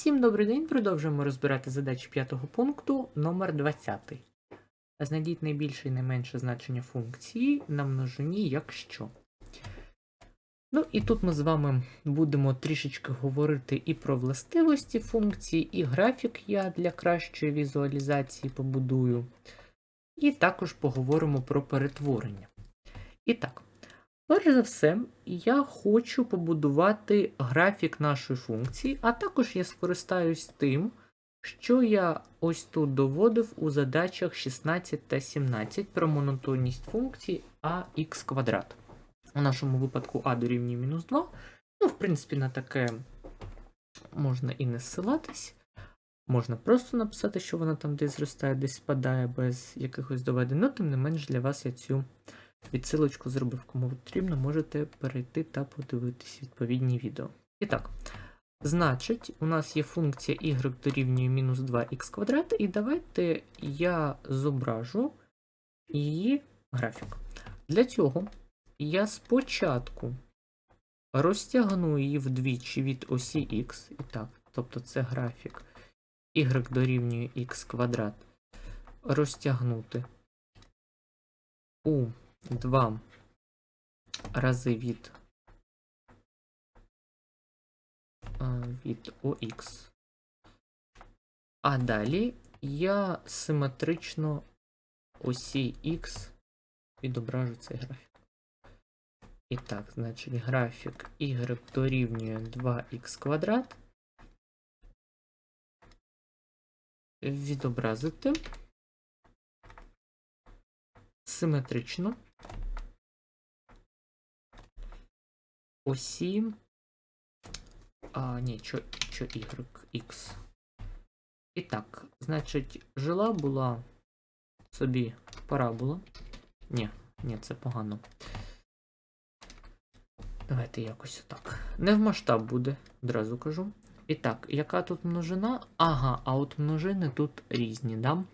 Всім добрий день. Продовжуємо розбирати задачі п'ятого пункту номер 20. Знайдіть найбільше і найменше значення функції на множині, якщо. Ну і тут ми з вами будемо трішечки говорити і про властивості функції, і графік я для кращої візуалізації побудую. І також поговоримо про перетворення. І так, перш за все, я хочу побудувати графік нашої функції, а також я скористаюсь тим, що я ось тут доводив у задачах 16 та 17 про монотонність функції ax квадрат. У нашому випадку а дорівнює мінус 2. Ну, в принципі, на таке можна і не ссилатись. Можна просто написати, що вона там десь зростає, десь спадає без якихось доведень. Ну, тим не менш, для вас я цю відсилочку зробив. Кому потрібно, можете перейти та подивитись відповідні відео. І так, значить, у нас є функція y дорівнює мінус 2х квадрат, і давайте я зображу її графік. Для цього я спочатку розтягну її вдвічі від осі х. І так, тобто це графік y дорівнює х квадрат. Розтягнути у 2 рази від, від ОХ. А далі я симетрично осі Х відображу цей графік. І так, значить, графік y дорівнює 2х квадрат. Відобразити симетрично осі. А, ні, що, що y, x. І так, значить, жила була собі парабола. Ні, ні, це погано. Давайте якось отак. Не в масштаб буде, одразу кажу. І так, яка тут множина? Ага, а от множини тут різні, да?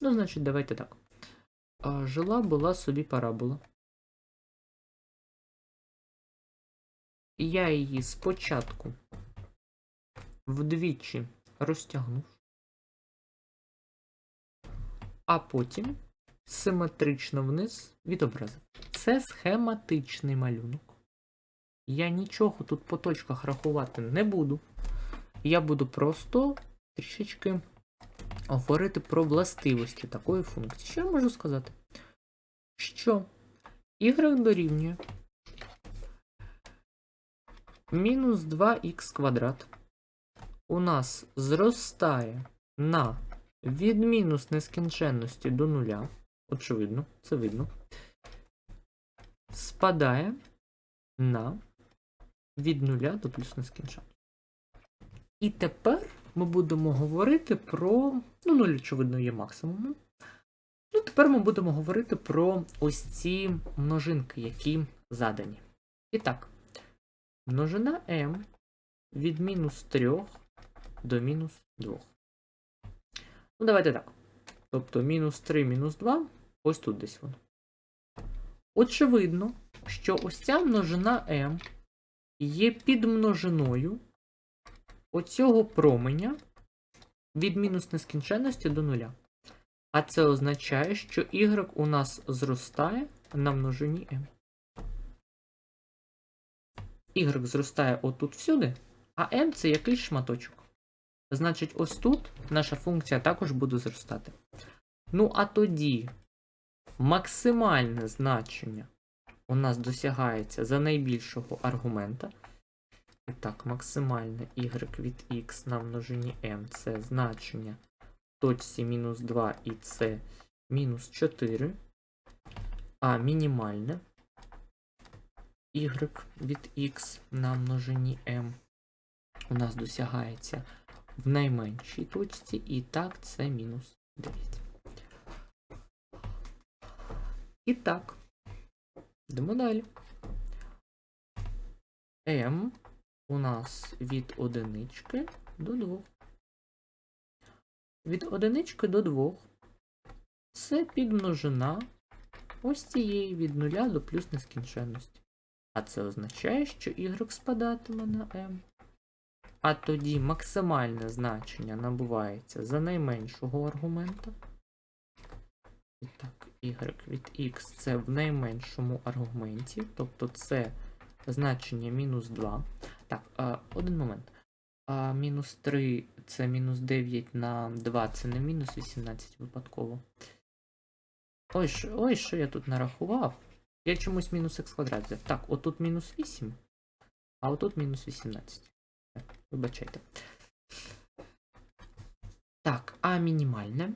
Ну, значить, давайте так. Жила була собі парабола. І я її спочатку вдвічі розтягнув, а потім симетрично вниз відобразив. Це схематичний малюнок. Я нічого тут по точках рахувати не буду. Я буду просто трішечки говорити про властивості такої функції. Що я можу сказати? Що y дорівнює мінус 2х квадрат у нас зростає на від мінус нескінченності до нуля. Очевидно, це видно. Спадає на від нуля до плюс нескінченності. І тепер ми будемо говорити про. Ну, нуль, очевидно, є максимумом. Ну, тепер ми будемо говорити про ось ці множинки, які задані. І так, множина m від мінус 3 до мінус 2. Ну, давайте так. Тобто мінус 3, мінус 2, ось тут десь воно. Очевидно, що ось ця множина m є підмножиною оцього променя від мінус нескінченності до нуля. А це означає, що y у нас зростає на множині m. Y зростає отут всюди, а m це якийсь шматочок. Значить, ось тут наша функція також буде зростати. Ну, а тоді максимальне значення у нас досягається за найбільшого аргумента. І так, максимальне y від x на множині m це значення точці мінус 2 і це мінус 4. А мінімальне y від x на множині m у нас досягається в найменшій точці, і так це мінус 9. І так, йдемо далі. m у нас від одинички до 2. Від одинички до 2 це підмножина ось цієї від 0 до плюс нескінченності. А це означає, що y спадатиме на m А тоді максимальне значення набувається за найменшого аргумента. І так, y від x це в найменшому аргументі, тобто це значення мінус 2. Так, один момент. Мінус 3 це мінус 9 на 2, це не мінус 18 випадково. Що, ой, що я тут нарахував? Я чомусь мінус х квадрат взяв. Так, отут мінус 8, а отут мінус 18. Так, Вибачайте. Так, а мінімальне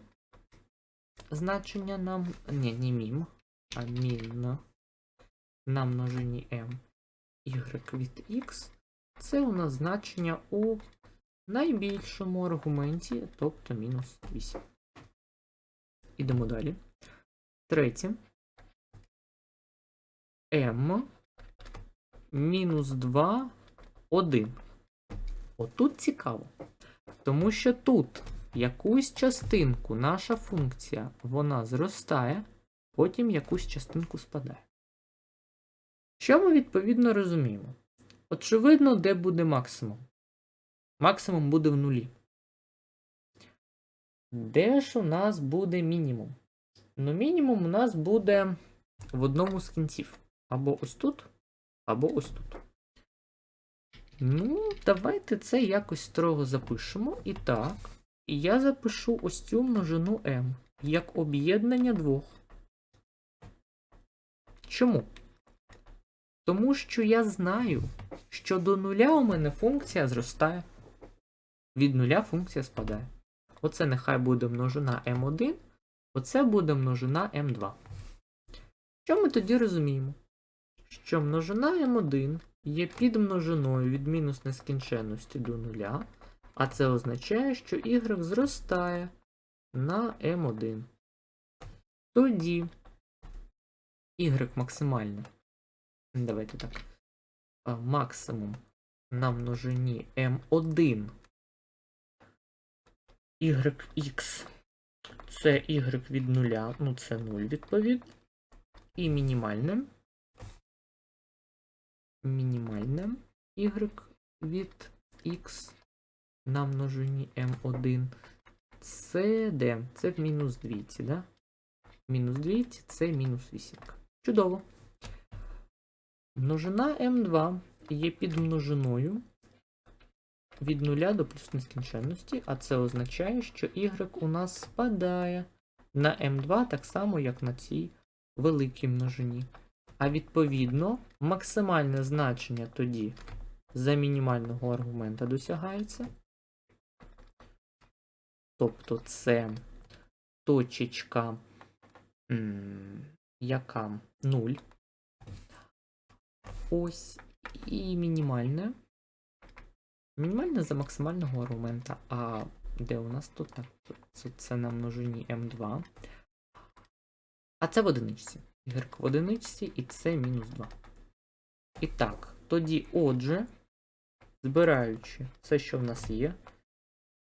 значення нам. Ні, не мім, а мін на множині m y від x. Це у нас значення у найбільшому аргументі, тобто мінус 8. Ідемо далі. Третє. M мінус 2, 1. Отут цікаво. Тому що тут якусь частинку наша функція вона зростає, потім якусь частинку спадає. Що ми відповідно розуміємо? Очевидно, де буде максимум? Максимум буде в нулі. Де ж у нас буде мінімум? Ну, мінімум у нас буде в одному з кінців. Або ось тут, або ось тут. Ну, давайте це якось строго запишемо. І так, я запишу ось цю множину m як об'єднання двох. Чому? Тому що я знаю, що до нуля у мене функція зростає. Від нуля функція спадає. Оце нехай буде множина m1, оце буде множина m2. Що ми тоді розуміємо? Що множина m1 є підмножиною від мінус нескінченності до нуля, а це означає, що y зростає на m1. Тоді y максимальне. Давайте так. Максимум на множині m1 yx. Це y від нуля, ну це 0 відповідно. І мінімальне. Мінімальне y від x на множині m1. Це де? Це в мінус 200, да? Мінус 200 це мінус 8. Чудово. Множина m2 є підмножиною від 0 до плюс нескінченності, а це означає, що y у нас спадає на m2 так само, як на цій великій множині. А відповідно, максимальне значення тоді за мінімального аргумента досягається. Тобто це точечка, яка 0. Ось і мінімальне. Мінімальне за максимального аргумента. А де у нас тут? Так, це, це на множині m2. А це в одиничці. Y в одиничці і це мінус 2. І так, тоді, отже, збираючи все, що в нас є,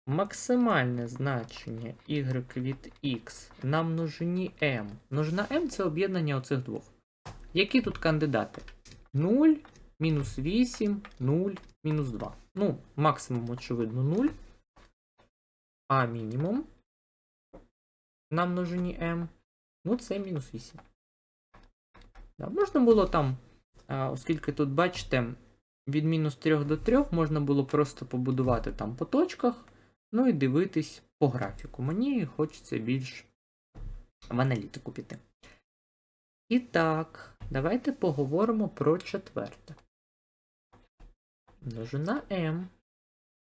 максимальне значення y від x на множині m. Множина m це об'єднання оцих двох. Які тут кандидати? 0, мінус 8, 0, мінус 2. Ну, максимум, очевидно, 0. А мінімум на множині m. Ну, це мінус 8. Да, можна було там, оскільки тут, бачите, від мінус 3 до 3 можна було просто побудувати там по точках, ну і дивитись по графіку. Мені хочеться більш в аналітику піти. І так, давайте поговоримо про четверте. Множина m.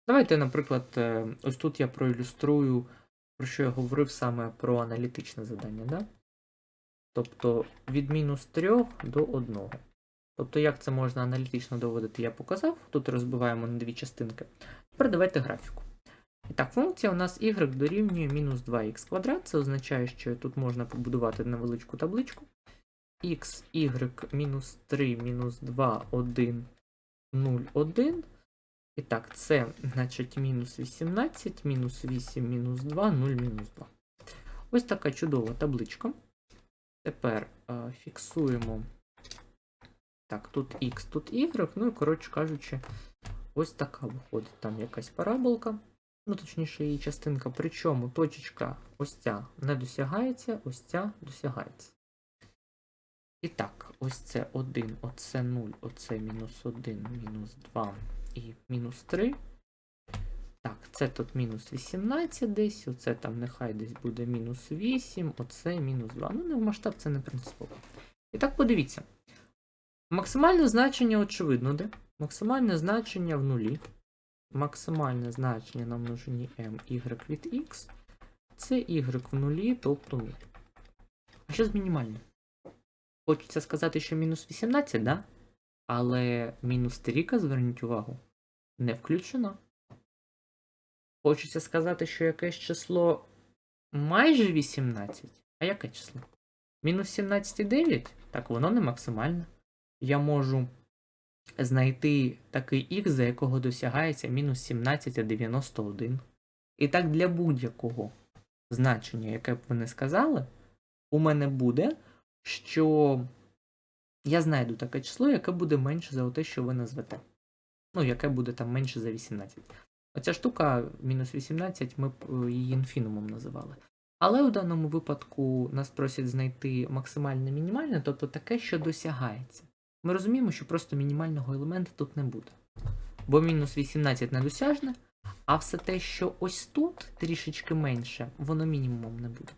Давайте, наприклад, е, ось тут я проілюструю, про що я говорив саме про аналітичне завдання. Да? Тобто від мінус 3 до 1. Тобто, як це можна аналітично доводити, я показав. Тут розбиваємо на дві частинки. Тепер давайте графіку. І так, функція у нас y дорівнює мінус 2х квадрат. Це означає, що тут можна побудувати невеличку табличку. x, y, мінус 3, мінус 2, 1, 0, 1. І так, це, значить, мінус 18, мінус 8, мінус 2, 0, мінус 2. Ось така чудова табличка. Тепер е, фіксуємо. Так, тут x, тут y. Ну і, коротше кажучи, ось така виходить там якась параболка, ну точніше її частинка, причому точечка ось ця не досягається, ось ця досягається. І так, ось це 1, оце 0, оце мінус 1, мінус 2 і мінус 3. Так, це тут мінус 18 десь, оце там нехай десь буде мінус 8, оце мінус 2. Ну, не в масштаб це не принципово. І так подивіться. Максимальне значення очевидно, де? Максимальне значення в нулі. Максимальне значення на множині m y від x. Це y в нулі, тобто 0. А що з мінімальним? Хочеться сказати, що мінус 18, да? Але мінус трійка, зверніть увагу, не включено. Хочеться сказати, що якесь число майже 18. А яке число? Мінус 17,9? Так, воно не максимальне. Я можу знайти такий х, за якого досягається мінус 17,91. І так для будь-якого значення, яке б ви не сказали, у мене буде, що я знайду таке число, яке буде менше за те, що ви назвете. Ну, яке буде там менше за 18. Оця штука, мінус 18, ми б е, її інфінумом називали. Але у даному випадку нас просять знайти максимальне мінімальне, тобто таке, що досягається. Ми розуміємо, що просто мінімального елемента тут не буде. Бо мінус 18 недосяжне, а все те, що ось тут трішечки менше, воно мінімумом не буде.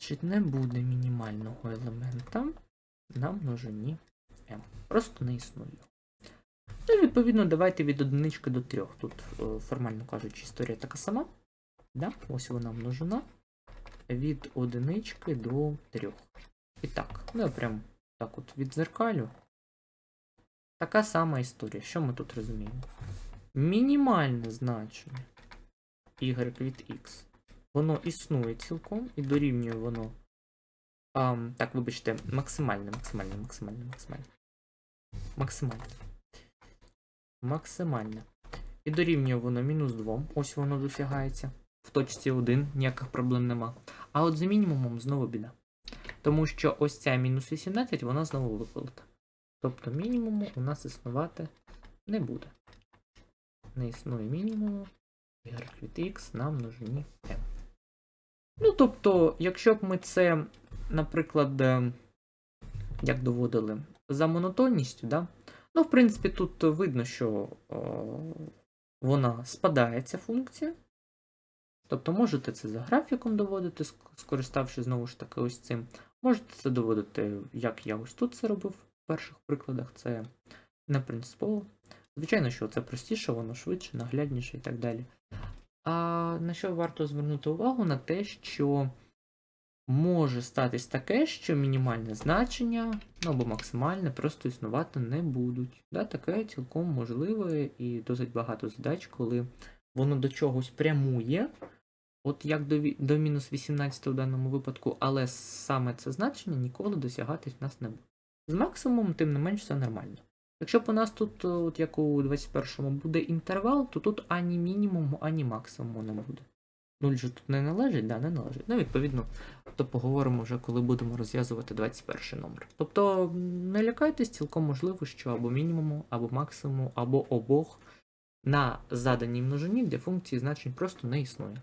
Значить, не буде мінімального елемента на множині m. Просто не існує. Ну, відповідно, давайте від одинички до трьох. Тут, е, формально кажучи, історія така сама. Да? Ось вона множина. Від одинички до трьох. І так, ну я прям так от відзеркалю. Така сама історія. Що ми тут розуміємо? Мінімальне значення y від x. Воно існує цілком і дорівнює воно. А, так, вибачте, максимальне, максимальне, максимальне, максимальне. Максимальне. Максимальне. І дорівнює воно мінус 2. Ось воно досягається. В точці 1 ніяких проблем нема. А от за мінімумом знову біда. Тому що ось ця мінус 18, вона знову виколота. Тобто мінімуму у нас існувати не буде. Не існує мінімуму y від x на множині m. Ну, тобто, якщо б ми це, наприклад, е, як доводили, за монотонністю, да? ну, в принципі, тут видно, що о, вона спадає, ця функція. Тобто можете це за графіком доводити, ск- скориставшись знову ж таки ось цим. Можете це доводити, як я ось тут це робив в перших прикладах, це не принципово. Звичайно, що це простіше, воно швидше, наглядніше і так далі. А на що варто звернути увагу? На те, що може статись таке, що мінімальне значення, ну або максимальне, просто існувати не будуть. Да, таке цілком можливе і досить багато задач, коли воно до чогось прямує, от як до, до мінус 18 у даному випадку, але саме це значення ніколи досягатись в нас не буде. З максимумом, тим не менш, все нормально. Якщо б у нас тут, от як у 21-му, буде інтервал, то тут ані мінімуму, ані максимуму не буде. Нуль же тут не належить, да, не належить. Ну, відповідно, то поговоримо вже, коли будемо розв'язувати 21 номер. Тобто, не лякайтесь, цілком можливо, що або мінімуму, або максимуму, або обох на заданій множині для функції значень просто не існує.